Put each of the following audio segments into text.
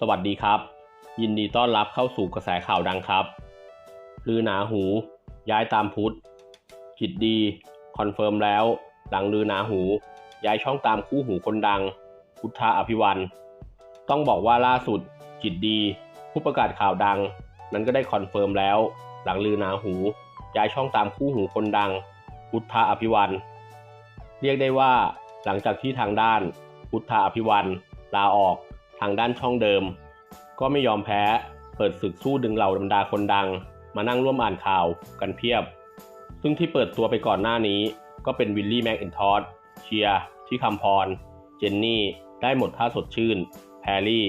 สวัสดีครับ ยินดีต้อนรับเข้าสู่กระแสข่าวดังครับลือหนาหู ย้ายตามพุทธจิตดี คอนเฟิร์มแล้ว หลังลือหนาหู ย้ายช่องตามคู่หูคนดัง พุทธาอภิวันต้องบอกว่าล่าสุดจิตดี ผู้ประกาศข่าวดัง นั้นก็ได้คอนเฟิร์มแล้ว หลังลือหนาหู ย้ายช่องตามคู่หูคนดัง พุทธาอภิวันเรียกได้ว่าหลังจากที่ทางด้าน พุทธาอภิวันลาออกางด้านช่องเดิม ก็ไม่ยอมแพ้ เปิดศึกสู้ดึงเหล่าดำดาคนดัง มานั่งร่วมอ่านข่าวกันเพียบ ซึ่งที่เปิดตัวไปก่อนหน้านี้ ก็เป็นวิลลี่แม็กอินทอสเชียร์ที่คำพร เจนนี่ ได้หมดท่าสดชื่น แพรรี่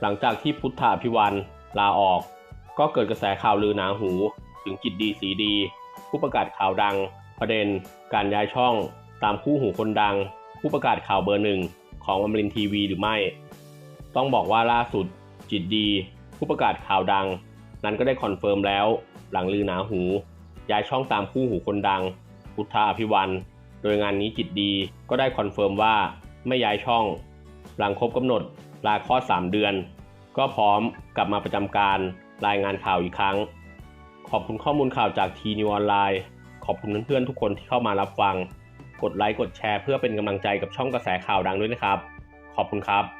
หลังจากที่พุทธาพิวันลาออก ก็เกิดกระแสข่าวลือหนาหู ถึงจิตดีสีดี ผู้ประกาศข่าวดัง ประเด็น การย้ายช่อง ตามคู่หูคนดัง ผู้ประกาศข่าวเบอร์หนึ่งของอมรินทีวีหรือไม่ ต้องบอกว่าล่าสุดจิตดี ผู้ประกาศข่าวดัง นั้นก็ได้คอนเฟิร์มแล้ว หลังลือหนาหู ย้ายช่องตามคู่หูคนดัง พุทธาอภิวันโดยงานนี้จิตดีก็ได้คอนเฟิร์มว่าไม่ย้ายช่อง หลังครบกำหนดลาคลอด3เดือน ก็พร้อมกลับมาประจำการรายงานข่าวอีกครั้ง ขอบคุณข้อมูลข่าวจากทีนิวออนไลน์ขอบคุณเพื่อนๆทุกคนที่เข้ามารับฟัง กดไลค์กดแชร์เพื่อเป็นกำลังใจกับช่องกระแสข่าวดังด้วยนะครับ ขอบคุณครับ